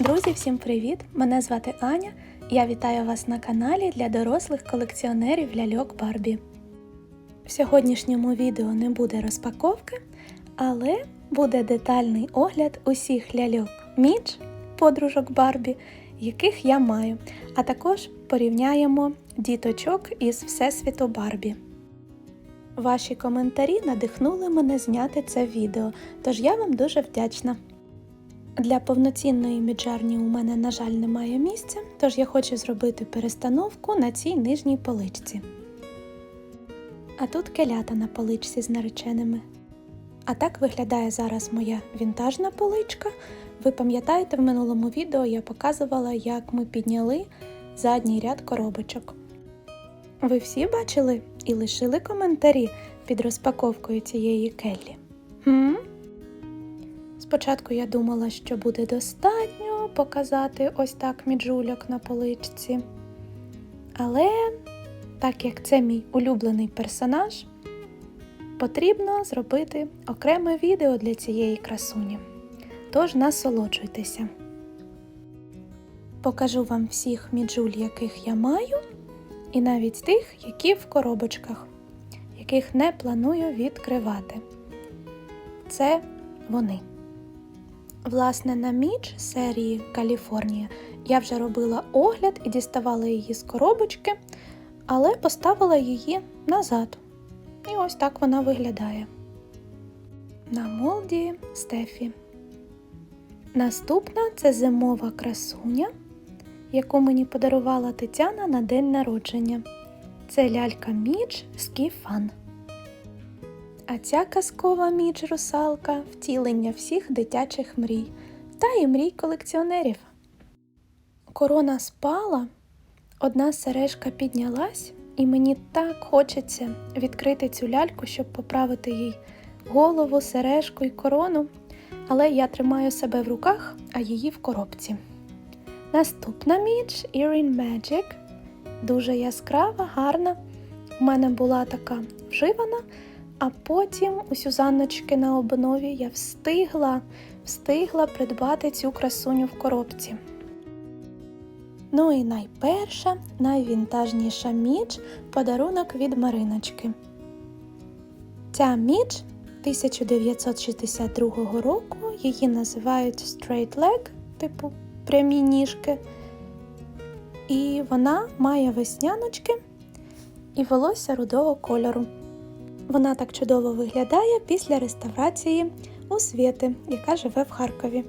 Друзі, всім привіт! Мене звати Аня. Я вітаю вас на каналі для дорослих колекціонерів ляльок Барбі. В сьогоднішньому відео не буде розпаковки, але буде детальний огляд усіх ляльок Міч, подружок Барбі, яких я маю, а також порівняємо діточок із Всесвіту Барбі. Ваші коментарі надихнули мене зняти це відео, тож я вам дуже вдячна. Для повноцінної міджарні у мене, на жаль, немає місця, тож я хочу зробити перестановку на цій нижній поличці. А тут келята на поличці з нареченими. А так виглядає зараз моя вінтажна поличка. Ви пам'ятаєте, в минулому відео я показувала, як ми підняли задній ряд коробочок. Ви всі бачили і лишили коментарі під розпаковкою цієї келлі? Хм? Спочатку я думала, що буде достатньо показати ось так міджульок на поличці. Але, так як це мій улюблений персонаж, потрібно зробити окреме відео для цієї красуні. Тож насолоджуйтеся. Покажу вам всіх міджуль, яких я маю, і навіть тих, які в коробочках, яких не планую відкривати. Це вони. Власне, на міч серії Каліфорнія я вже робила огляд і діставала її з коробочки, але поставила її назад. І ось так вона виглядає. На молді Стефі. Наступна це зимова красуня, яку мені подарувала Тетяна на день народження. Це лялька Міч Скіфан. А ця казкова міч русалка втілення всіх дитячих мрій та і мрій колекціонерів. Корона спала, одна сережка піднялась, і мені так хочеться відкрити цю ляльку, щоб поправити їй голову, сережку і корону. Але я тримаю себе в руках, а її в коробці. Наступна міч Earring Magic. Дуже яскрава, гарна. У мене була така вживана. А потім у Сюзанночки на обнові я встигла, встигла придбати цю красуню в коробці. Ну і найперша, найвінтажніша міч подарунок від Мариночки. Ця міч 1962 року, її називають Straight Leg, типу прямі ніжки. І вона має весняночки і волосся рудого кольору. Вона так чудово виглядає після реставрації у Свєти, яка живе в Харкові.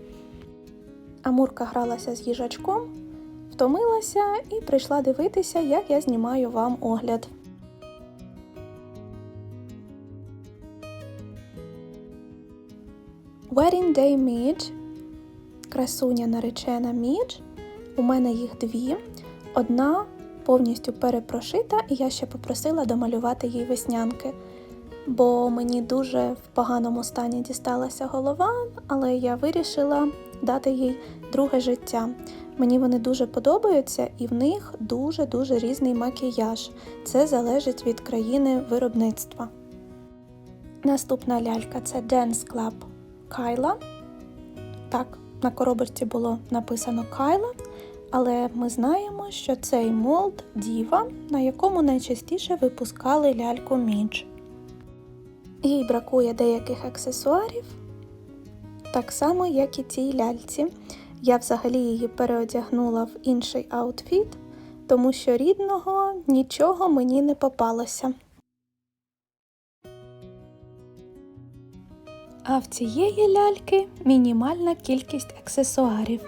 Амурка гралася з їжачком, втомилася і прийшла дивитися, як я знімаю вам огляд. Wedding Day Midge. Красуня наречена Мідж. У мене їх дві. Одна повністю перепрошита, і я ще попросила домалювати їй веснянки бо мені дуже в поганому стані дісталася голова, але я вирішила дати їй друге життя. Мені вони дуже подобаються, і в них дуже-дуже різний макіяж. Це залежить від країни виробництва. Наступна лялька це Dance Club Кайла. Так, на коробочці було написано Кайла, але ми знаємо, що цей молд діва, на якому найчастіше випускали ляльку Мідж. Їй бракує деяких аксесуарів, так само, як і цій ляльці. Я взагалі її переодягнула в інший аутфіт, тому що рідного нічого мені не попалося. А в цієї ляльки мінімальна кількість аксесуарів.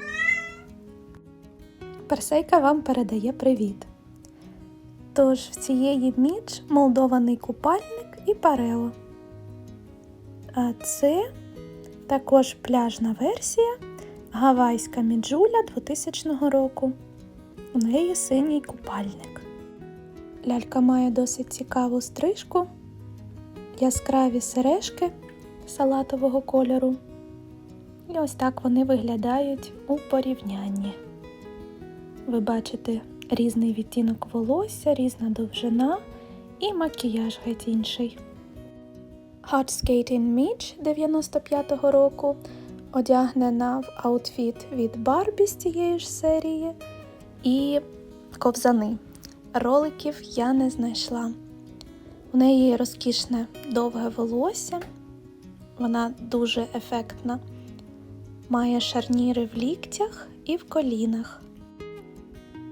Персейка вам передає привіт. Тож в цієї міч молдований купальник і парео. А це також пляжна версія Гавайська міджуля 2000 року. У неї синій купальник. Лялька має досить цікаву стрижку, яскраві сережки салатового кольору. І ось так вони виглядають у порівнянні. Ви бачите різний відтінок волосся, різна довжина і макіяж геть інший. Hot Skating Mitch 95-го року. одягнена в аутфіт від Барбі з цієї ж серії і ковзани. Роликів я не знайшла. У неї розкішне довге волосся, вона дуже ефектна, має шарніри в ліктях і в колінах.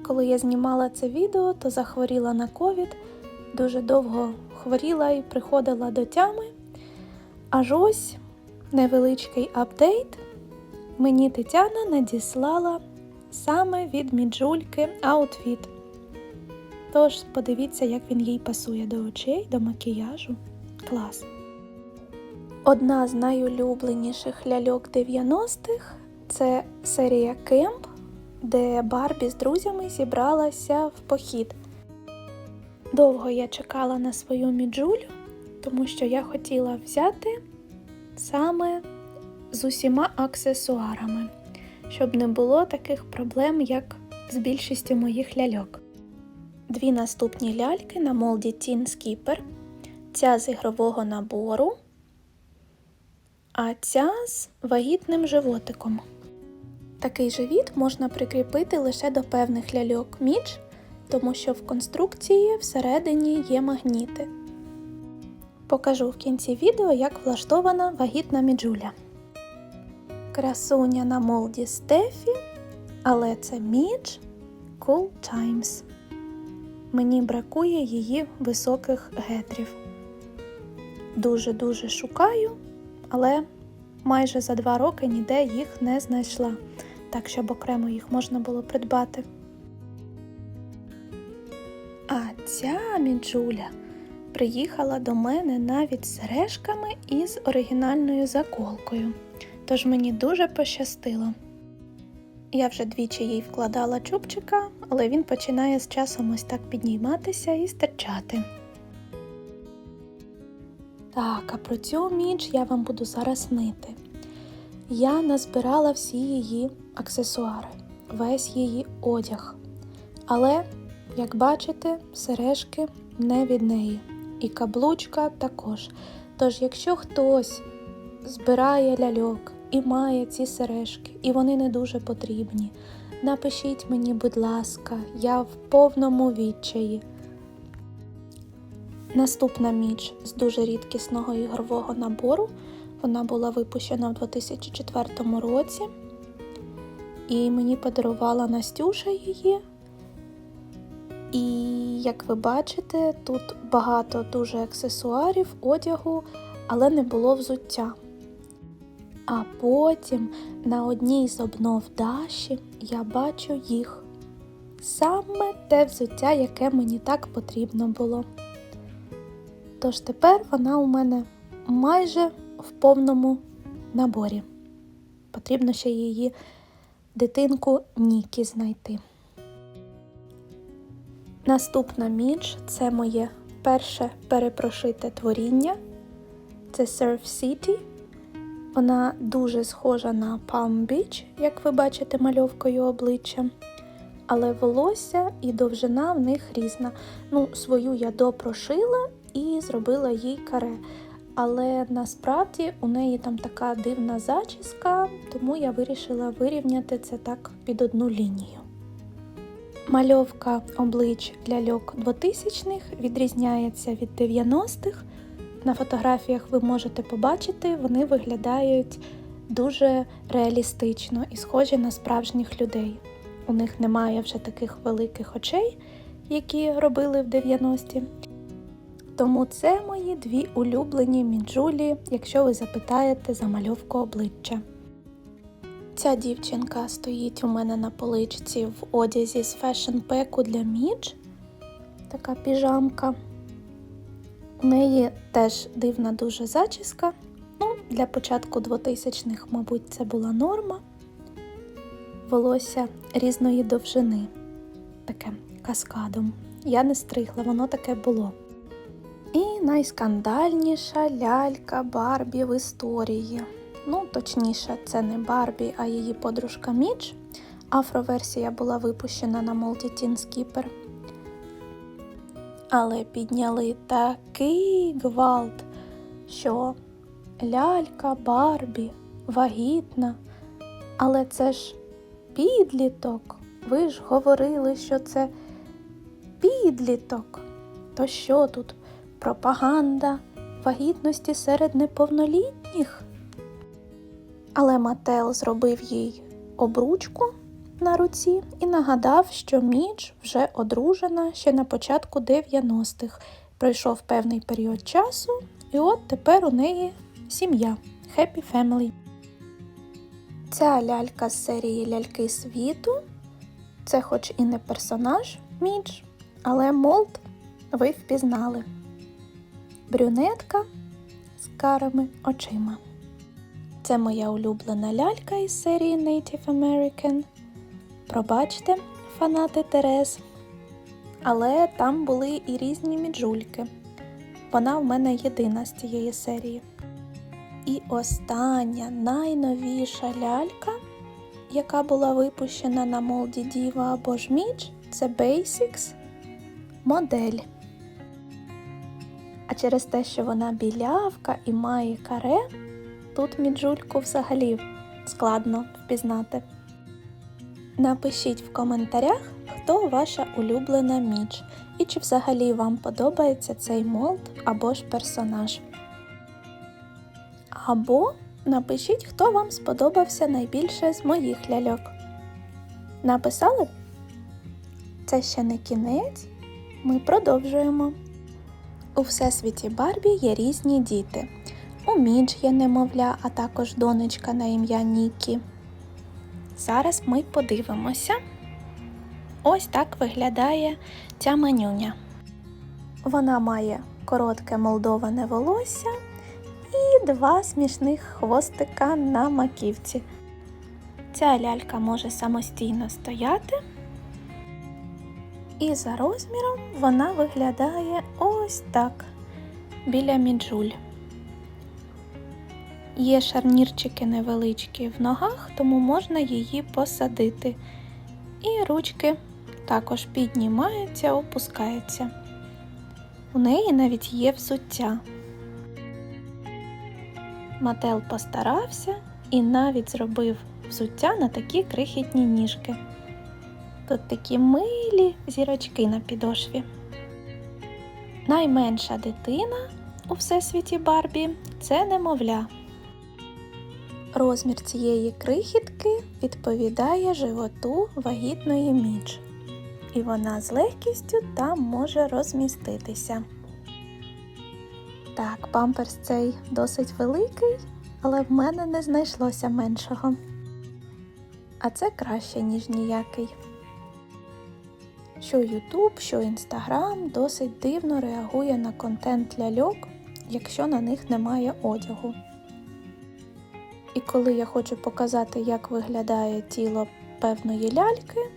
Коли я знімала це відео, то захворіла на ковід, дуже довго хворіла і приходила до тями. Аж ось невеличкий апдейт мені Тетяна надіслала саме від міджульки аутфіт. Тож подивіться, як він їй пасує до очей, до макіяжу. Клас. Одна з найулюбленіших ляльок 90-х це серія Кемп, де Барбі з друзями зібралася в похід. Довго я чекала на свою міджулю, тому що я хотіла взяти саме з усіма аксесуарами, щоб не було таких проблем, як з більшістю моїх ляльок. Дві наступні ляльки на молді Teen Skipper. Ця з ігрового набору, а ця з вагітним животиком. Такий живіт можна прикріпити лише до певних ляльок міч, тому що в конструкції всередині є магніти. Покажу в кінці відео, як влаштована вагітна міджуля. Красуня на молді Стефі, але це міч Cool Times. Мені бракує її високих гетрів. Дуже-дуже шукаю, але майже за два роки ніде їх не знайшла, так щоб окремо їх можна було придбати. А ця міджуля приїхала до мене навіть з сережками і з оригінальною заколкою, тож мені дуже пощастило. Я вже двічі їй вкладала чубчика, але він починає з часом ось так підніматися і стирчати. Так, а про цю міч я вам буду зараз нити. Я назбирала всі її аксесуари, весь її одяг. Але, як бачите, сережки не від неї. І каблучка також. Тож, якщо хтось збирає ляльок і має ці сережки, і вони не дуже потрібні, напишіть мені, будь ласка, я в повному відчаї. Наступна міч з дуже рідкісного ігрового набору. Вона була випущена в 2004 році, і мені подарувала Настюша її. І, як ви бачите, тут багато дуже аксесуарів, одягу, але не було взуття. А потім на одній з обнов Даші я бачу їх. Саме те взуття, яке мені так потрібно було. Тож тепер вона у мене майже в повному наборі. Потрібно ще її дитинку Нікі знайти. Наступна міч це моє перше перепрошите творіння. Це Surf City. Вона дуже схожа на Palm Beach, як ви бачите мальовкою обличчя. Але волосся і довжина в них різна. Ну, свою я допрошила і зробила їй каре. Але насправді у неї там така дивна зачіска, тому я вирішила вирівняти це так під одну лінію. Мальовка облич ляльок 2000-х відрізняється від 90-х. На фотографіях ви можете побачити, вони виглядають дуже реалістично і схожі на справжніх людей. У них немає вже таких великих очей, які робили в 90-ті. Тому це мої дві улюблені мінджулі, якщо ви запитаєте за мальовку обличчя. Ця дівчинка стоїть у мене на поличці в одязі з фешн-пеку для мідж. Така піжамка. У неї теж дивна дуже зачіска. Ну, Для початку 2000-х, мабуть, це була норма. Волосся різної довжини. Таке каскадом. Я не стригла, воно таке було. І найскандальніша лялька Барбі в історії. Ну, точніше, це не Барбі, а її подружка Мідж. Афроверсія була випущена на Multiteen Skipper. Але підняли такий гвалт, що лялька Барбі вагітна. Але це ж підліток. Ви ж говорили, що це підліток. То що тут? Пропаганда вагітності серед неповнолітніх? Але Мател зробив їй обручку на руці і нагадав, що Міч вже одружена ще на початку 90-х. Пройшов певний період часу, і от тепер у неї сім'я Happy Family. Ця лялька з серії Ляльки світу. Це хоч і не персонаж Мідж, але Молд ви впізнали. Брюнетка з карими очима. Це моя улюблена лялька із серії Native American. Пробачте, фанати Терез. Але там були і різні міджульки. Вона в мене єдина з цієї серії. І остання найновіша лялька, яка була випущена на молді Діва або ж Мідж, це Basics модель. А через те, що вона білявка і має каре, тут міджульку взагалі складно впізнати. Напишіть в коментарях, хто ваша улюблена міч, і чи взагалі вам подобається цей молд або ж персонаж. Або напишіть, хто вам сподобався найбільше з моїх ляльок. Написали? Це ще не кінець. Ми продовжуємо. У всесвіті Барбі є різні діти. У Мідж є немовля, а також донечка на ім'я Нікі. Зараз ми подивимося. Ось так виглядає ця манюня. Вона має коротке молдоване волосся і два смішних хвостика на маківці. Ця лялька може самостійно стояти. І за розміром вона виглядає ось так біля міджуль. Є шарнірчики невеличкі в ногах, тому можна її посадити. І ручки також піднімаються, опускаються. У неї навіть є взуття. Мател постарався і навіть зробив взуття на такі крихітні ніжки. Тут такі милі зірочки на підошві. Найменша дитина у всесвіті Барбі це немовля. Розмір цієї крихітки відповідає животу вагітної міч, і вона з легкістю там може розміститися. Так, памперс цей досить великий, але в мене не знайшлося меншого. А це краще, ніж ніякий. Що YouTube, що Instagram досить дивно реагує на контент ляльок, якщо на них немає одягу. І коли я хочу показати, як виглядає тіло певної ляльки,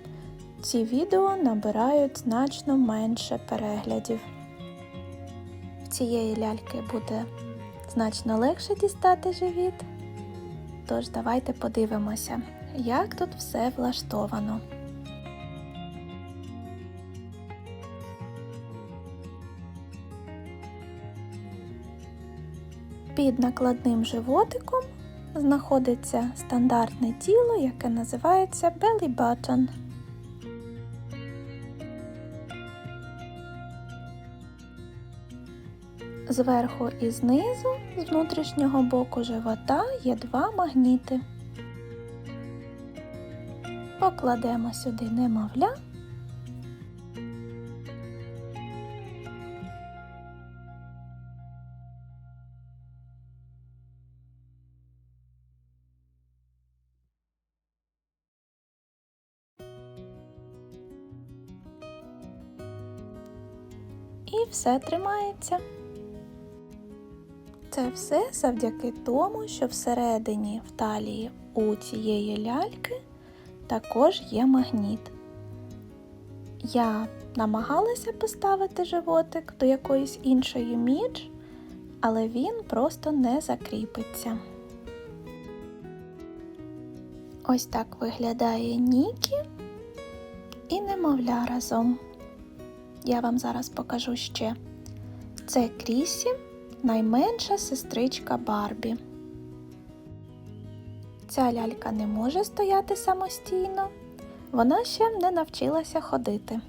ці відео набирають значно менше переглядів. В цієї ляльки буде значно легше дістати живіт. Тож давайте подивимося, як тут все влаштовано. Під накладним животиком знаходиться стандартне тіло, яке називається belly button. Зверху і знизу, з внутрішнього боку живота, є два магніти. Покладемо сюди немовля. Все тримається. Це все завдяки тому, що всередині в талії у цієї ляльки також є магніт. Я намагалася поставити животик до якоїсь іншої міч, але він просто не закріпиться. Ось так виглядає Нікі і немовля разом. Я вам зараз покажу ще. Це Крісі, найменша сестричка Барбі. Ця лялька не може стояти самостійно, вона ще не навчилася ходити.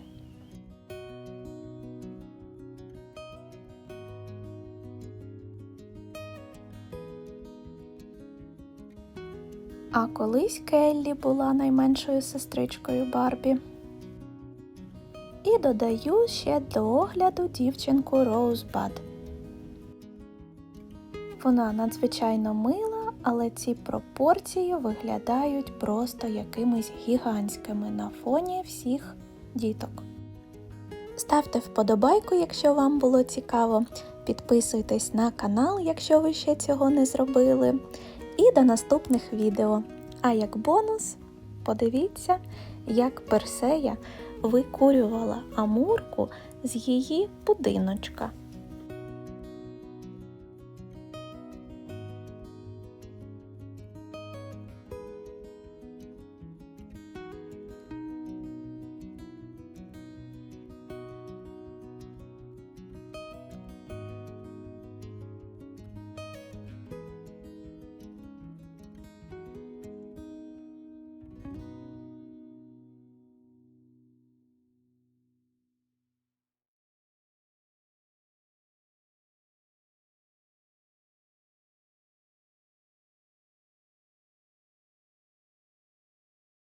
А колись Келлі була найменшою сестричкою Барбі. Додаю ще до огляду дівчинку Роузбад. Вона надзвичайно мила, але ці пропорції виглядають просто якимись гігантськими на фоні всіх діток. Ставте вподобайку, якщо вам було цікаво. Підписуйтесь на канал, якщо ви ще цього не зробили. І до наступних відео. А як бонус, подивіться, як Персея викурювала амурку з її будиночка.